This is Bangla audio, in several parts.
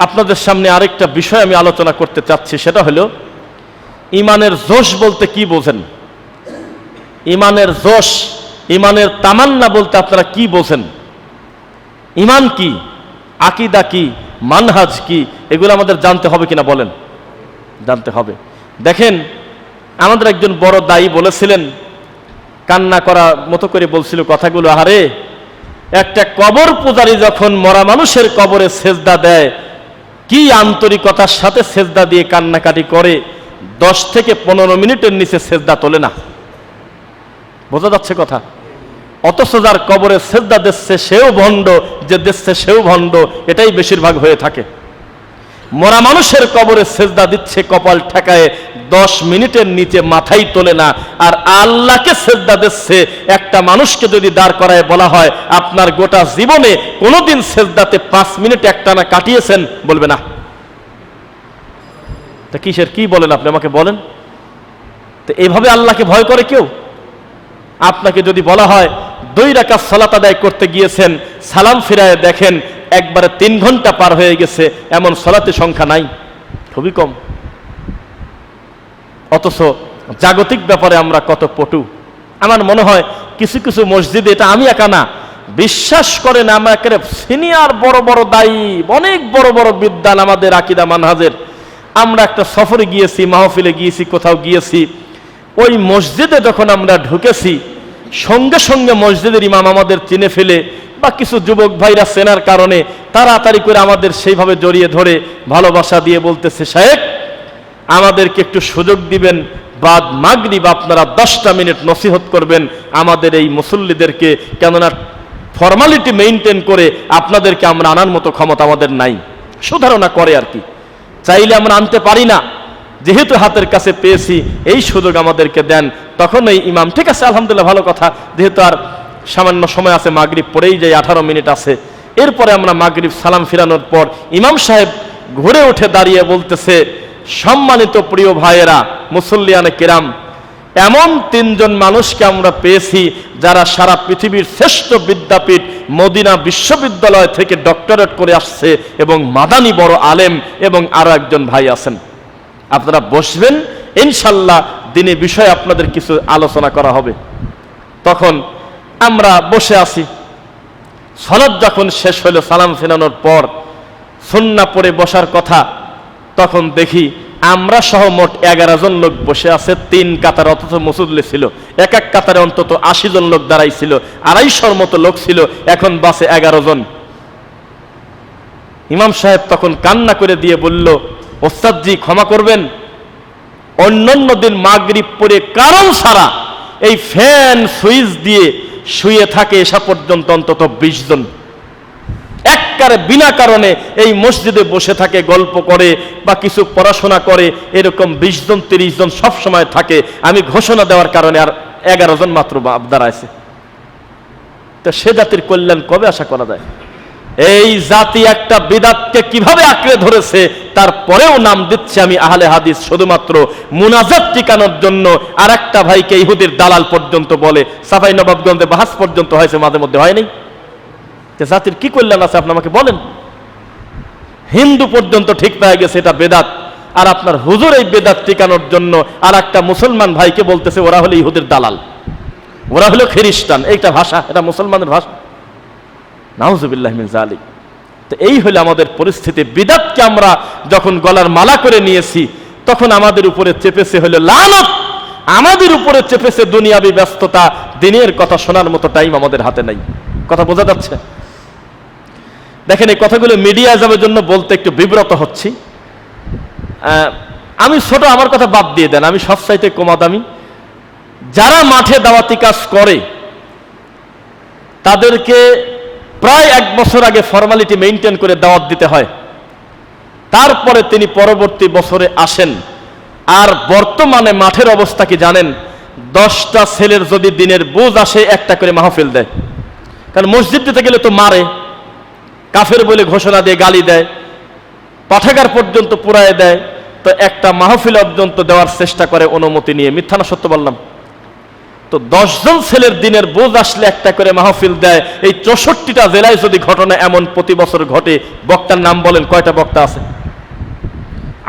আপনাদের সামনে আরেকটা বিষয় আমি আলোচনা করতে চাচ্ছি, সেটা হলো, ইমানের জোশ বলতে কি বোঝেন? ইমানের জোশ, ইমানের তামান্না বলতে আপনারা কি বোঝেন? ইমান কি? আকিদা কি? মানহাজ কি? এগুলো আমাদের জানতে হবে কিনা বলেন? জানতে হবে। দেখেন, আমাদের একজন বড় দায়ী বলেছিলেন, কান্না করা মতো করে বলছিল কথাগুলো আরে একটা কবর পূজারী যখন মরা মানুষের কবরে সেজদা দেয় কি আন্তরিকতার সাথে সেজদা দিয়ে কান্নাকাটি করে, দশ থেকে পনেরো মিনিটের নিচে সেজদা তোলে না? বোঝা যাচ্ছে কথা? অথচ যার কবরে সেজদা দিচ্ছে সেও ভণ্ড, যে দিচ্ছে সেও ভণ্ড, এটাই বেশিরভাগ হয়ে থাকে। মরা মানুষের কবরে সেজদা দিচ্ছে, কপাল ঠেকায় দশ মিনিটের নিচে মাথাই তোলে না। আর আল্লাহকে সেজদা দিচ্ছে, একটা মানুষকে যদি দাঁড় করায় বলা হয়, আপনার গোটা জীবনে কোনোদিন সেজদাতে পাঁচ মিনিট একটানা কাটিয়েছেন, বলবে না। তা কিসের, কি বলেন আপনি? আমাকে বলেন। তো এইভাবে আল্লাহকে ভয় করে কেউ? আপনাকে যদি বলা হয়, দুই রাখা সালাত আদায় করতে গিয়েছেন, সালাম ফিরায় দেখেন একবারে তিন ঘণ্টা পার হয়ে গেছে, এমন সলাতে সংখ্যা নাই। খুবই কম। অথচ জাগতিক ব্যাপারে আমরা কত পটু। আমার মনে হয় কিছু কিছু মসজিদে, এটা আমি একা না, বিশ্বাস করেন আমরা একেবারে সিনিয়র বড় বড় দায়ী, অনেক বড় বড় বিদ্যান আমাদের আকিদা মানহাজের। আমরা একটা সফরে গিয়েছি, মাহফিলে গিয়েছি, কোথাও গিয়েছি। ওই মসজিদে যখন আমরা ঢুকেছি সঙ্গে সঙ্গে মসজিদের ইমাম আমাদের চিনে ফেলে বা কিছু যুবক ভাইরা চেনার কারণে তাড়াতাড়ি করে আমাদের সেইভাবে জড়িয়ে ধরে ভালোবাসা দিয়ে বলতেছে, সাহেব, আমাদেরকে একটু সুযোগ দিবেন। বাদ মাগরিব আপনারা দশটা মিনিট নসিহত করবেন আমাদের এই মুসল্লিদেরকে। কেননা ফর্মালিটি মেনটেন করে আপনাদেরকে আমরা আনার মতো ক্ষমতা আমাদের নাই। সুধারণা করে আর কি। চাইলে আমরা আনতে পারি না। যেহেতু হাতের কাছে পেয়েছি, এই সুযোগ আমাদেরকে দেন। তখন এই ইমাম, ঠিক আছে, আলহামদুলিল্লাহ, ভালো কথা। যেহেতু আর সামান্য সময় আছে, মাগরিব পরেই যাই, আঠারো মিনিট আছে। এরপরে আমরা মাগরিব সালাম ফিরানোর পর ইমাম সাহেব ঘুরে উঠে দাঁড়িয়ে বলতেছে, সম্মানিত প্রিয় ভাইয়েরা, মুসল্লিয়ানে কিরাম, এমন তিনজন মানুষকে আমরা পেয়েছি যারা সারা পৃথিবীর শ্রেষ্ঠ বিদ্যাপীঠ, মদিনা বিশ্ববিদ্যালয় থেকে ডক্টরেট করে আসছে এবং মাদানি বড় আলেম এবং আরও একজন ভাই আছেন। আপনারা বসবেন, ইনশাল্লাহ দিনে বিষয়ে আপনাদের কিছু আলোচনা করা হবে। তখন আমরা বসে আছি। সনদ যখন শেষ হলো সালাম ফেরানোর পর, সন্না পরে বসার কথা, তখন দেখি আমরা সহ মোট এগারো জন লোক বসে আছে, তিন কাতার অথচ মুসুল্লি ছিল, এক এক কাতারে অন্তত আশি জন লোক দাঁড়াই ছিল, আড়াইশোর মতো লোক ছিল, এখন বাসে এগারো জন। ইমাম সাহেব তখন কান্না করে দিয়ে বলল ওস্তাদজি ক্ষমা করবেন। অন্যান্য দিন মাগরিব পরে কারণ সারা এই ফ্যান, সুইচ দিয়ে শুয়ে থাকে এসা পর্যন্ত অন্তত বিশ জন। এককারে বিনা কারণে এই মসজিদে বসে থাকে, গল্প করে বা কিছু পড়াশোনা করে, এরকম বিশ জন, তিরিশ জন সব সময় থাকে। আমি ঘোষণা দেওয়ার কারণে আর এগারো জন মাত্র দাঁড়াইছে। তো সে জাতির কল্যাণ কবে আশা করা যায়? এই জাতি একটা বিদাতকে কীভাবে আঁকড়ে ধরেছে? তারপরেও নাম দিচ্ছে আমি আহলে হাদিস শুধুমাত্র মুনাজাত টিকানোর জন্য। আর একটা ভাইকে ইহুদির দালাল পর্যন্ত বলে, সাফাই নবাবগঞ্জে বাহাস পর্যন্ত হয়েছে, মাঝে মধ্যে হয়নি জাতির কি কল্যাণ আছে, আপনি আমাকে বলেন। হিন্দু পর্যন্ত ঠিক পেয়ে গেছে, এটা বেদাত। আর আপনার হুজুর এই বেদাত টিকানোর জন্য আর একটা মুসলমান ভাইকে বলতেছে, ওরা হলো ইহুদের দালাল। ওরা হলো খ্রিস্টান। এইটা ভাষা, এটা মুসলমানের ভাষা। নাউজুবিল্লাহ মিন জালিক তো এই হলো আমাদের পরিস্থিতি। বিদাতকে আমরা যখন গলার মালা করে নিয়েছি, তখন আমাদের উপরে চেপেছে হলো লানত। আমাদের উপরে চেপেছে দুনিয়াবি ব্যস্ততা। দিনের কথা শোনার মতো টাইম আমাদের হাতে নাই। কথা বোঝা যাচ্ছে? দেখেন, এই কথাগুলো মিডিয়া যাবের জন্য বলতে একটু বিব্রত হচ্ছি। আমি ছোট, আমার কথা বাদ দিয়ে দেন। আমি সব চাইতে কমা দামি যারা মাঠে দাওয়াতি কাজ করে, তাদেরকে প্রায় এক বছর আগে ফর্মালিটি মেনটেন করে দাওয়াত দিতে হয়। তারপরে তিনি পরবর্তী বছরে আসেন। আর বর্তমানে মাঠের অবস্থা কি জানেন? দশটা ছেলের যদি দিনের বোঝ আসে, একটা করে মাহফিল দেয়। কারণ মসজিদ দিতে গেলে তো মারে। কাফের বলে ঘোষণা দিয়ে গালি দেয়। পাঠাগার পর্যন্ত পুরায় দেয়। তো একটা মাহফিল পর্যন্ত দেওয়ার চেষ্টা করে অনুমতি নিয়ে। মিথ্যা না সত্য বললাম। তো দশজন ছেলের দিনের বোঝ আসলে একটা করে মাহফিল দেয়। এই চৌষট্টিটা জেলায় যদি ঘটনা এমন প্রতি বছর ঘটে, বক্তার নাম বলেন কয়টা বক্তা আছে?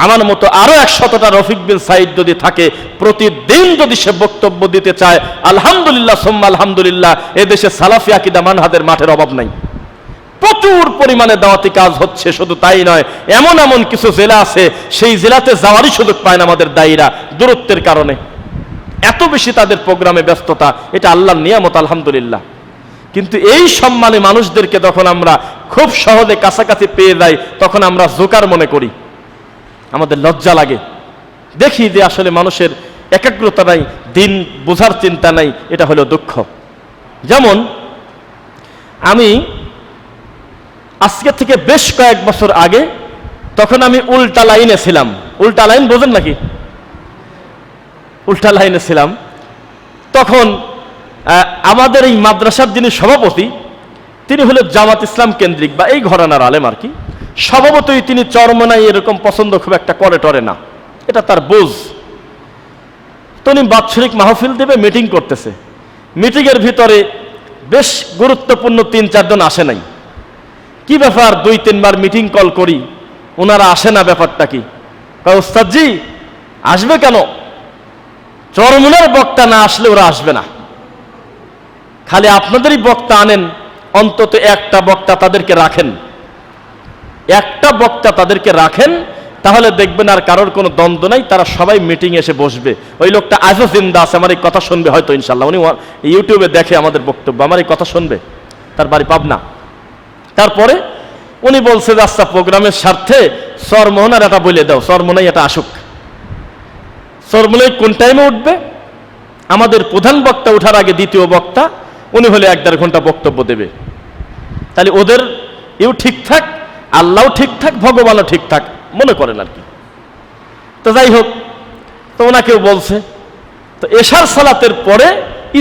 আমার মতো আরও একশতটা রফিক বিন সাইদ যদি থাকে, প্রতিদিন যদি সে বক্তব্য দিতে চায়, আলহামদুলিল্লাহ, সোম্মা আলহামদুলিল্লাহ, এদেশে সালাফি আকিদা মানহাদের মাঠের অভাব নাই। প্রচুর পরিমাণে দাওয়াতি কাজ হচ্ছে, শুধু তাই নয়, এমন এমন কিছু জেলা আছে, সেই জেলাতে যাওয়ারই সুযোগ পায় না আমাদের দায়ীরা, দূরত্বের কারণে। এত বেশি তাদের প্রোগ্রামে ব্যস্ততা, এটা আল্লাহর নিয়ামত, আলহামদুলিল্লাহ। কিন্তু এই সম্মানে মানুষদেরকে যখন আমরা খুব সহজে কাছাকাছি পেয়ে যাই, তখন আমরা জোকার মনে করি। আমাদের লজ্জা লাগে। দেখি যে আসলে মানুষের একাগ্রতা নাই, দিন বোঝার চিন্তা নাই, এটা হলো দুঃখ। যেমন, আমি আজকে থেকে বেশ কয়েক বছর আগে, তখন আমি উল্টা লাইনে ছিলাম। উল্টা লাইন বোঝেন নাকি? উল্টা লাইনে ছিলাম। তখন আমাদের এই মাদ্রাসার যিনি সভাপতি, তিনি হলো জামাত ইসলাম কেন্দ্রিক বা এই ঘরানার আলেম আর কি। স্বভাবতই তিনি চরমনাই এরকম পছন্দ খুব একটা করে টরে না। এটা তার বোঝ। তো উনি বাৎসরিক মাহফিল দেবে, মিটিং করতেছে। মিটিংয়ের ভিতরে বেশ গুরুত্বপূর্ণ তিন চারজন আসে নাই। কি ব্যাপার দুই, তিনবার মিটিং কল করি ওনারা আসে না ব্যাপারটা কি? ওস্তাদজি, আসবে কেন? চরমুনার বক্তা না আসলে ওরা আসবে না। খালি আপনাদেরই বক্তা আনেন, অন্তত একটা বক্তা তাদেরকে রাখেন। একটা বক্তা তাদেরকে রাখেন, তাহলে দেখবেন আর কারোর কোনো দ্বন্দ্ব নাই, তারা সবাই মিটিং এসে বসবে। ওই লোকটা আজও জিন্দা আছে, আমার এই কথা শুনবে হয়তো ইনশাল্লাহ উনি ইউটিউবে দেখে আমাদের বক্তব্য, আমার এই কথা শুনবে। তার বাড়ি পাবনা। তারপরে উনি বলছে যে আচ্ছা প্রোগ্রামের স্বার্থে সরমোহনার এটা বলে দাও সরমোনাই এটা আসুক। সরমোনাই কোন টাইমে উঠবে? আমাদের প্রধান বক্তা ওঠার আগে দ্বিতীয় বক্তা, উনি হলে এক দেড় ঘণ্টা বক্তব্য দেবে। তাহলে ওদের ইউ ঠিকঠাক আল্লাহও ঠিকঠাক ভগবানও ঠিকঠাক মনে করেন আর কি। তো যাই হোক, তো ওনাকেও বলছে, তো এশার সালাতের পরে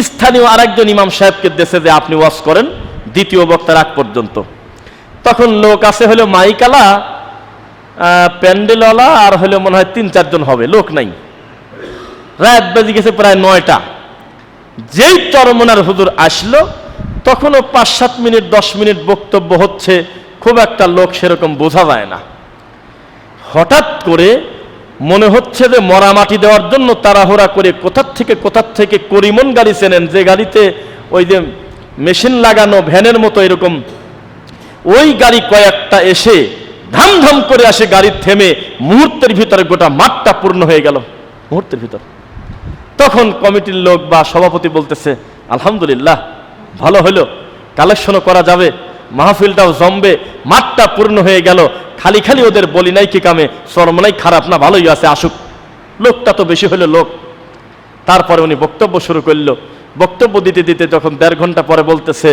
স্থানীয় আরেকজন ইমাম সাহেবকে দেশে যে আপনি ওয়াজ করেন, দ্বিতীয় বক্তার আগ পর্যন্ত। তখন লোক আছে হলো মাইকালা প্যান্ডেলওয়ালা, আর হলো মনে হয় তিন চারজন হবে, লোক নাই। রাত বেজে গেছে প্রায় নয়টা। যেই চরমনার হুজুর আসলো, তখনও পাঁচ সাত মিনিট, দশ মিনিট বক্তব্য হচ্ছে, খুব একটা লোক সেরকম বোঝা যায় না। হঠাৎ করে মনে হচ্ছে যে মরা মাটি দেওয়ার জন্য তাড়াহুড়া করে কোথার থেকে কোথার থেকে করিমন গাড়ি চেনেন, যে গাড়িতে ওই যে মেশিন লাগানো, ভ্যানের মতো এরকম। ওই গাড়ি কয়েকটা এসে ধাম ধাম করে আসে গাড়ির থেমে মুহূর্তের ভিতরে গোটা মাঠটা পূর্ণ হয়ে গেল। মুহূর্তের ভিতর। তখন কমিটির লোক বা সভাপতি বলতেছে, আলহামদুলিল্লাহ, ভালো হলো, কালেকশনও করা যাবে, মাহফিলটাও জমবে, মাঠটা পূর্ণ হয়ে গেল, খালি খালি ওদের বলি নাই কি কামে শরমনাই খারাপ না, ভালোই আছে, আসুক। লোকটা তো বেশি হলো লোক। তারপরে উনি বক্তব্য শুরু করল। বক্তব্য দিতে দিতে যখন দেড় ঘণ্টা পরে বলতেছে,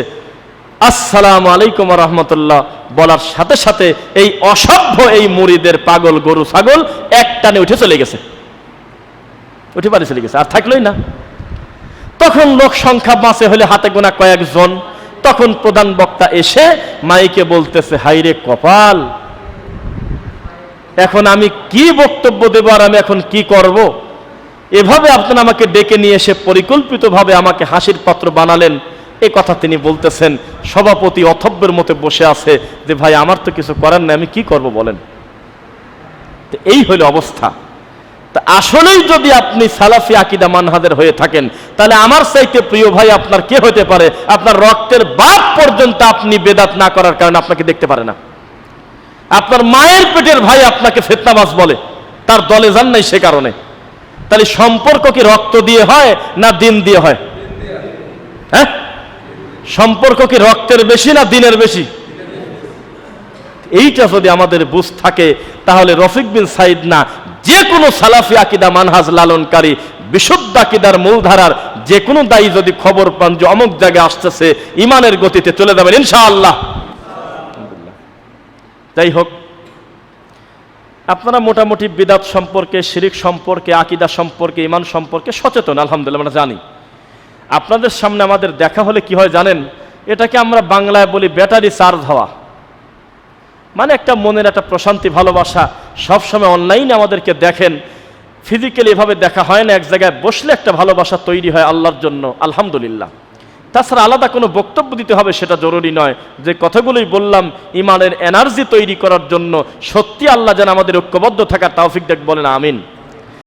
আসসালাম আলাইকুম রহমতুল্লাহ, বলার সাথে সাথে এই অসভ্য এই মুড়িদের পাগল গরু ছাগল একটানে উঠে চলে গেছে। উঠে বাড়ি চলে গেছে, আর থাকলোই না। তখন লোক সংখ্যা বাঁচে হলে হাতে গোনা কয়েকজন। তখন প্রধান বক্তা এসে মাইকে বলতেছে হাইরে কপাল, এখন আমি কি বক্তব্য দেব আর আমি এখন কি করব? এভাবে আপনারা আমাকে ডেকে নিয়ে এসে পরিকল্পিতভাবে আমাকে হাসির পাত্র বানালেন। এ কথা তিনি বলতেছেন, সভাপতি অথব্যের মতো বসে আছে যে, ভাই, আমার তো কিছু করার নেই, আমি কি করব বলেন? এই হলো অবস্থা। আসলেই যদি আপনি সালাফি আকিদা মানহাদের হয়ে থাকেন, তাহলে আমার চাইতে প্রিয় ভাই আপনার কে হতে পারে? আপনার রক্তের বাপ পর্যন্ত আপনি বেদাত না করার কারণে আপনাকে দেখতে পারে না। আপনার মায়ের পেটের ভাই আপনাকে ফেতনাবাজ বলে, তার দলে যান নাই সে কারণে। তাহলে সম্পর্ক কি রক্ত দিয়ে হয় না দিন দিয়ে হয়? হ্যাঁ? সম্পর্ক কি রক্তের বেশি না দিনের বেশি? এইটা যদি আমাদের বুঝ থাকে, তাহলে রফিক বিন সাইদ না যে কোনো সালাফি আকিদা মানহাজ লালনকারী, বিশুদ্ধ আকিদার মূলধারার যে কোনো দায়ী যদি খবর পান যে অমুক জায়গায় আসতেছে ইমানের গতিতে চলে যাবেন, ইনশাআল্লাহ। যাই হোক, আপনারা মোটামুটি বিদাত সম্পর্কে, শিরিক সম্পর্কে, আকিদা সম্পর্কে ইমান সম্পর্কে সচেতন, আলহামদুলিল্লাহ, আমরা জানি। আপনাদের সামনে আমাদের দেখা হলে কি হয় জানেন? এটাকে আমরা বাংলায় বলি ব্যাটারি চার্জ হওয়া। মানে একটা মনের একটা প্রশান্তি, ভালোবাসা সবসময় অনলাইনে আমাদেরকে দেখেন। ফিজিক্যালি এভাবে দেখা হয় না, এক জায়গায় বসলে একটা ভালোবাসা তৈরি হয় আল্লাহর জন্য, আলহামদুলিল্লাহ। তাছাড়া আলাদা কোনো বক্তব্য দিতে হবে সেটা জরুরি নয়, যে কথাগুলোই বললাম, ইমানের এনার্জি তৈরি করার জন্য সত্যি আল্লাহ যেন আমাদের ঐক্যবদ্ধ থাকার তাওফিক দেখ বলেন, আমিন।